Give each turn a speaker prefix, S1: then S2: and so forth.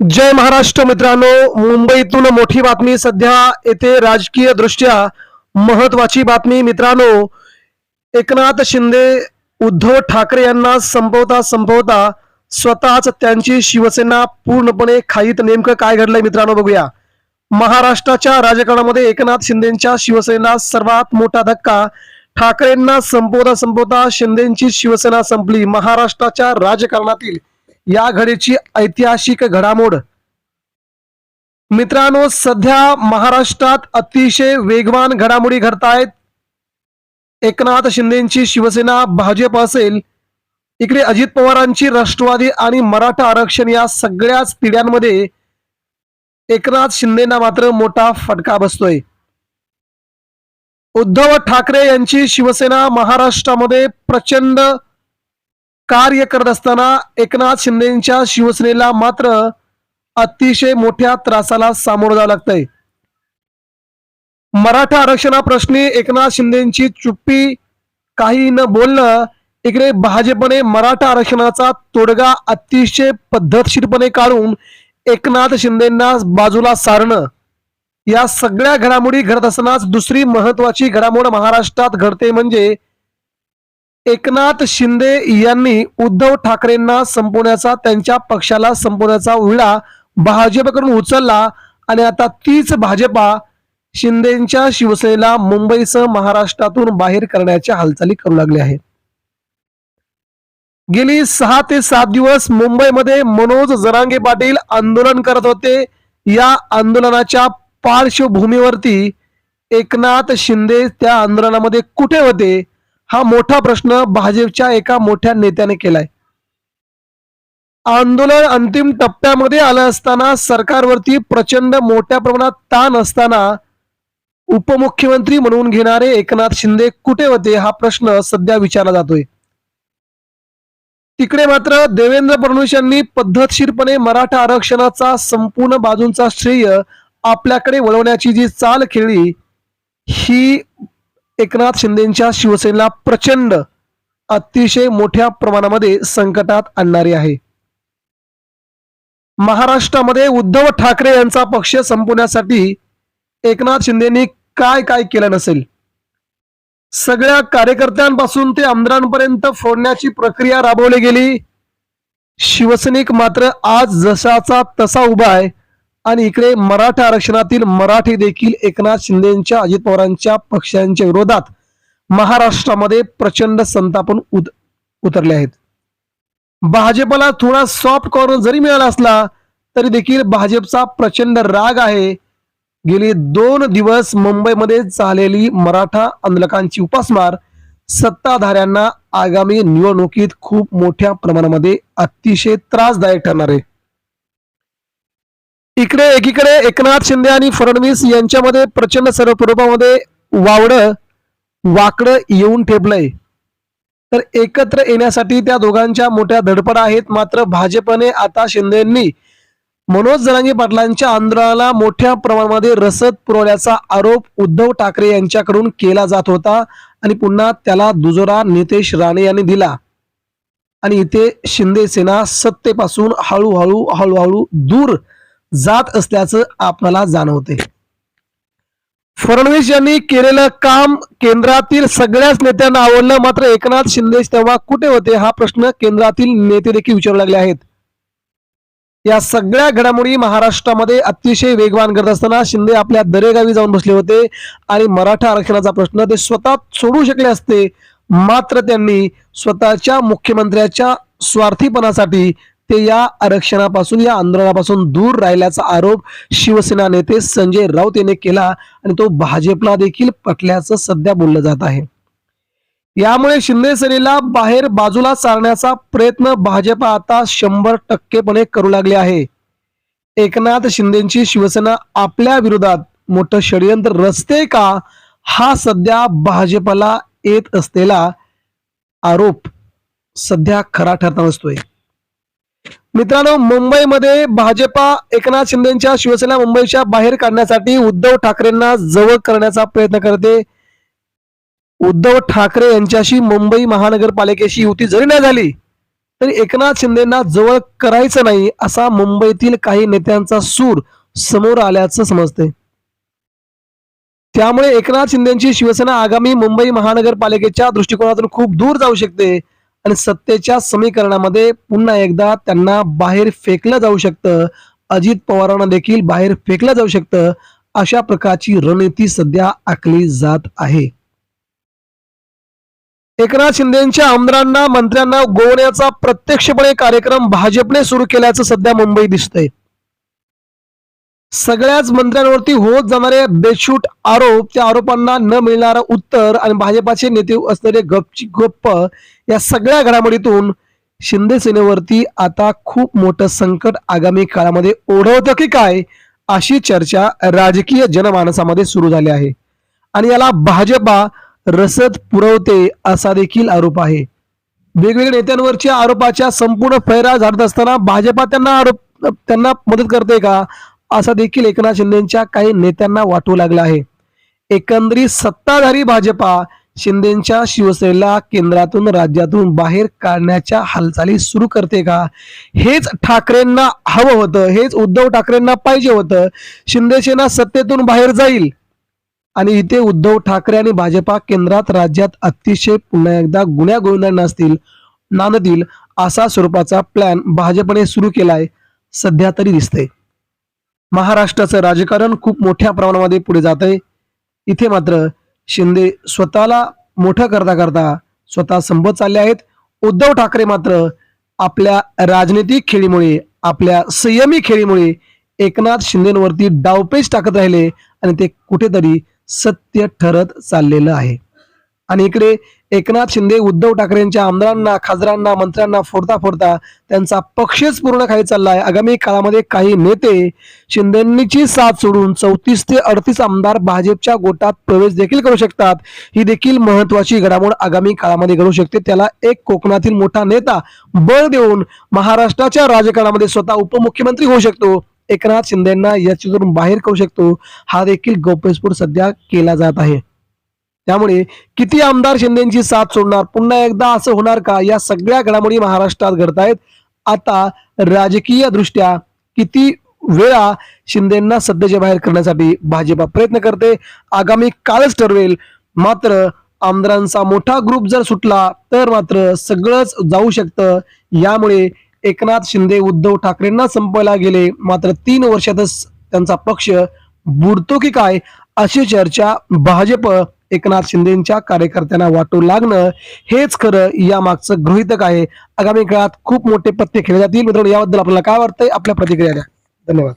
S1: जय महाराष्ट्र मित्रांनो मुंबईतून मोठी बातमी सध्या येथे राजकीय दृष्ट्या महत्वाची बातमी मित्रांनो एकनाथ शिंदे उद्धव ठाकरे यांना संपवता संपवता स्वतःच त्यांची शिवसेना पूर्णपणे खाईत नेमकं काय घडलंय मित्रांनो बघूया. महाराष्ट्राच्या राजकारणामध्ये एकनाथ शिंदेच्या शिवसेना सर्वात मोठा धक्का. ठाकरेंना संपवता संपवता शिंदेची शिवसेना संपली. महाराष्ट्राच्या राजकारणातील या घडीची ऐतिहासिक घडामोड. मित्रांनो सध्या महाराष्ट्रात अतिशय वेगवान घडामोडी घडतायत. एकनाथ शिंदेची शिवसेना भाजप असेल इकडे अजित पवारांची राष्ट्रवादी आणि मराठा आरक्षण या सगळ्याच पिढ्यांमध्ये एकनाथ शिंदेना मात्र मोठा फटका बसतोय. उद्धव ठाकरे यांची शिवसेना महाराष्ट्रामध्ये प्रचंड कार्य करत असताना एकनाथ शिंदेच्या शिवसेनेला मात्र अतिशय मोठ्या त्रासाला सामोरं जावं लागतंय. मराठा आरक्षणाप्रश्नी एकनाथ शिंदेची चुप्पी काही न बोलणं इकडे भाजपने मराठा आरक्षणाचा तोडगा अतिशय पद्धतशीरपणे काढून एकनाथ शिंदेना बाजूला सारणं. या सगळ्या घडामोडी घडत असतानाच दुसरी महत्वाची घडामोड महाराष्ट्रात घडते म्हणजे एकनाथ शिंदे यांनी उद्धव ठाकरेंना संपवण्याचा त्यांच्या पक्षाला संपवण्याचा विळा भाजपकडून उचलला आणि आता तीच भाजपा शिंदेच्या शिवसेनेला मुंबईसह महाराष्ट्रातून बाहेर करण्याच्या हालचाली करू लागली आहे गेली सहा ते सात दिवस मुंबईमध्ये मनोज जरांगे पाटील आंदोलन करत होते. या आंदोलनाच्या पार्श्वभूमीवरती एकनाथ शिंदे त्या आंदोलनामध्ये कुठे होते? हा मोठा प्रश्न भाजपच्या एका मोठ्या नेत्याने केलाय. आंदोलन अंतिम टप्प्यामध्ये आलं असताना सरकारवरती प्रचंड मोठ्या प्रमाणात ताण असताना उपमुख्यमंत्री म्हणून घेणारे एकनाथ शिंदे कुठे होते हा प्रश्न सध्या विचारला जातोय. तिकडे मात्र देवेंद्र फडणवीस यांनी पद्धतशीरपणे मराठा आरक्षणाचा संपूर्ण बाजूंचा श्रेय आपल्याकडे वळवण्याची जी चाल खेळली ही एकनाथ शिंदेच्या शिवसेनेला प्रचंड अतिशय मोठ्या प्रमाणामध्ये संकटात आणणारी आहे. महाराष्ट्रामध्ये उद्धव ठाकरे यांचा पक्ष संपवण्यासाठी एकनाथ शिंदेनी काय काय केलं नसेल? सगळ्या कार्यकर्त्यांपासून ते आमदारांपर्यंत फोडण्याची प्रक्रिया राबवली गेली. शिवसैनिक मात्र आज जसाचा तसा उभा आहे. आणि इकडे मराठा आरक्षणातील मराठी देखील एकनाथ शिंदेच्या अजित पवारांच्या पक्षांच्या विरोधात महाराष्ट्रामध्ये प्रचंड संतापन उत उतरले आहेत. भाजपला थोडा सॉफ्ट कॉर्नर जरी मिळाला असला तरी देखील भाजपचा प्रचंड राग आहे. गेली दोन दिवस मुंबईमध्ये झालेली मराठा आंदोलकांची उपासमार सत्ताधाऱ्यांना आगामी निवडणुकीत खूप मोठ्या प्रमाणामध्ये अतिशय त्रासदायक ठरणार आहे. इकडे एकीकडे एकनाथ शिंदे आणि फडणवीस यांच्यामध्ये प्रचंड सर्व स्वरूपामध्ये वावड वाकडं येऊन ठेपलंय. तर एकत्र येण्यासाठी त्या दोघांच्या मोठ्या धडपडा आहेत. मात्र भाजपने आता शिंदेंनी मनोज जरांगे पाटलांच्या आंदोलनाला मोठ्या प्रमाणामध्ये रसद पुरवल्याचा आरोप उद्धव ठाकरे यांच्याकडून केला जात होता आणि पुन्हा त्याला दुजोरा नितेश राणे यांनी दिला. आणि इथे शिंदे सेना सत्तेपासून हळूहळू हळूहळू दूर जात असल्याचं आपल्याला जाणवते. फडणवीस यांनी केलेलं काम केंद्रातील सगळ्याच नेत्यांना आवडलं. मात्र एकनाथ शिंदे तेव्हा कुठे होते हा प्रश्न केंद्रातील नेते देखील विचारू लागले आहेत. या सगळ्या घडामोडी महाराष्ट्रामध्ये अतिशय वेगवान करत असताना शिंदे आपल्या दरेगावी जाऊन बसले होते आणि मराठा आरक्षणाचा प्रश्न ते स्वतः सोडू शकले असते. मात्र त्यांनी स्वतःच्या मुख्यमंत्र्याच्या स्वार्थीपणासाठी ते या आरक्षणापासून या आंदोलनापासून दूर राहिल्याचा आरोप शिवसेना नेते संजय राऊत यांनी केला आणि तो भाजपला देखील पटल्याचं सध्या बोललं जात आहे. यामुळे शिंदे सेनेला बाहेर बाजूला सारण्याचा प्रयत्न भाजप आता शंभर टक्केपणे करू लागले आहे. एकनाथ शिंदेची शिवसेना आपल्या विरोधात मोठं षडयंत्र रचते का? हा सध्या भाजपला येत असलेला आरोप सध्या खरा ठरता नसतोय. मित्रांनो मुंबईमध्ये भाजपा एकनाथ शिंदेच्या शिवसेना मुंबईच्या बाहेर काढण्यासाठी उद्धव ठाकरेंना जवळ करण्याचा प्रयत्न करते. उद्धव ठाकरे यांच्याशी मुंबई महानगरपालिकेशी युती जरी नाही झाली तरी एकनाथ शिंदेना जवळ करायचं नाही असा मुंबईतील काही नेत्यांचा सूर समोर आल्याचं समजते. त्यामुळे एकनाथ शिंदेची शिवसेना आगामी मुंबई महानगरपालिकेच्या दृष्टिकोनातून खूप दूर जाऊ शकते. आणि सत्तेच्या समीकरणामध्ये पुन्हा एकदा त्यांना बाहेर फेकलं जाऊ शकतं. अजित पवारांना देखील बाहेर फेकलं जाऊ शकतं. अशा प्रकारची रणनीती सध्या आखली जात आहे. एकनाथ शिंदेच्या आमदारांना मंत्र्यांना गोवण्याचा प्रत्यक्षपणे कार्यक्रम भाजपने सुरू केल्याचं सध्या मुंबई दिसतंय. सगळ्याच मंत्र्यांवरती होत जाणारे बेशूट आरोप त्या आरोपांना न मिळणारं उत्तर आणि भाजपाचे नेते असणारे गपची गप्प या सगळ्या घडामोडीतून शिंदे सेनेवरती आता खूप मोठं संकट आगामी काळामध्ये ओढवतं की काय अशी चर्चा राजकीय जनमानसामध्ये सुरू झाली आहे. आणि याला भाजपा रसद पुरवते असा देखील आरोप आहे. वेगवेगळ्या नेत्यांवरच्या आरोपाच्या संपूर्ण फैरा झाडत असताना भाजपा त्यांना आरोप त्यांना मदत करते का? असा देखील एकनाथ शिंदेच्या काही नेत्यांना वाटू लागला आहे. एकंदरीत सत्ताधारी भाजपा शिंदेच्या शिवसेनेला केंद्रातून राज्यातून बाहेर काढण्याच्या हालचाली सुरू करते का? हेच ठाकरेंना हवं होतं हेच उद्धव ठाकरेंना पाहिजे होतं. शिंदेसेना सत्तेतून बाहेर जाईल. आणि इथे उद्धव ठाकरे आणि भाजपा केंद्रात राज्यात अतिशय पुन्हा एकदा गुन्ह्या गोविंदांना असतील नांदतील असा स्वरूपाचा प्लॅन भाजपने सुरू केलाय. सध्या तरी दिसतंय. महाराष्ट्राचं राजकारण खूप मोठ्या प्रमाणामध्ये पुढे जात आहे. इथे मात्र शिंदे स्वतःला मोठं करता करता स्वतः संपत चालले आहेत. उद्धव ठाकरे मात्र आपल्या राजनीतिक खेळीमुळे आपल्या संयमी खेळीमुळे एकनाथ शिंदेवरती डावपेच टाकत राहिले आणि ते कुठेतरी सत्य ठरत चाललेलं आहे. आणि इकडे एकनाथ शिंदे उद्धव ठाकरेंच्या आमदारांना खासदारांना मंत्र्यांना फोडता फोडता त्यांचा पक्षच पूर्ण खाली आहे आगामी काळामध्ये काही नेते शिंदेंची साथ सोडून चौतीस ते अडतीस आमदार भाजपच्या गोटात प्रवेश देखील करू शकतात. ही देखील महत्वाची घडामोड आगामी काळामध्ये घडू शकते. त्याला एक कोकणातील मोठा नेता बळ देऊन महाराष्ट्राच्या राजकारणामध्ये स्वतः उपमुख्यमंत्री होऊ शकतो. एकनाथ शिंदेना याच्यातून बाहेर करू शकतो. हा देखील गौप्यस्फोट सध्या केला जात आहे. त्यामुळे किती आमदार शिंदेची साथ सोडणार? पुन्हा एकदा असं होणार का? या सगळ्या घडामोडी महाराष्ट्रात घडतायत. आता राजकीय दृष्ट्या किती वेळा शिंदेना सध्याच्या बाहेर करण्यासाठी भाजपा प्रयत्न करते आगामी काळच ठरवेल. मात्र आमदारांचा मोठा ग्रुप जर सुटला तर मात्र सगळंच जाऊ शकतं. यामुळे एकनाथ शिंदे उद्धव ठाकरेंना संपवायला गेले. मात्र तीन वर्षातच त्यांचा पक्ष बुडतो की काय अशी चर्चा भाजप एकनाथ शिंदेच्या कार्यकर्त्यांना वाटू लागणं हेच खरं या मागचं गृहितक आहे. आगामी काळात खूप मोठे पत्ते खेळले जातील. मित्रांनो याबद्दल आपल्याला काय वाटतंय? आपल्या प्रतिक्रिया द्या. धन्यवाद.